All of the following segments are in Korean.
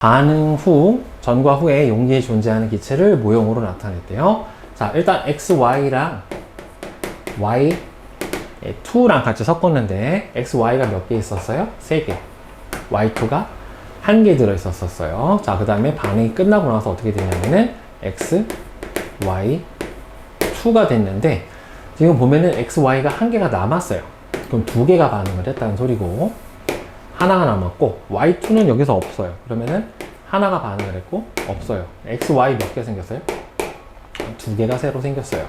반응 후, 전과 후에 용기에 존재하는 기체를 모형으로 나타냈대요. 자, 일단 x, y랑 y, 2랑 같이 섞었는데 x, y가 몇 개 있었어요? 3개. y2가 한개 들어있었어요. 자, 그 다음에 반응이 끝나고 나서 어떻게 되냐면은 x, y, 2가 됐는데 지금 보면은 x, y가 한 개가 남았어요. 그럼 두 개가 반응을 했다는 소리고 하나가 남았고 y2는 여기서 없어요. 그러면은 하나가 반응을 했고 없어요. x, y 몇 개 생겼어요? 두 개가 새로 생겼어요.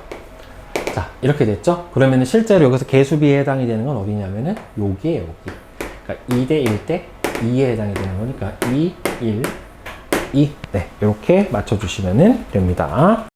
자 이렇게 됐죠? 그러면은 실제로 여기서 개수비에 해당이 되는 건 어디냐면은 여기에 여기. 그러니까 2대 1대 2에 해당이 되는 거니까 2, 1, 2. 네 이렇게 맞춰주시면 됩니다.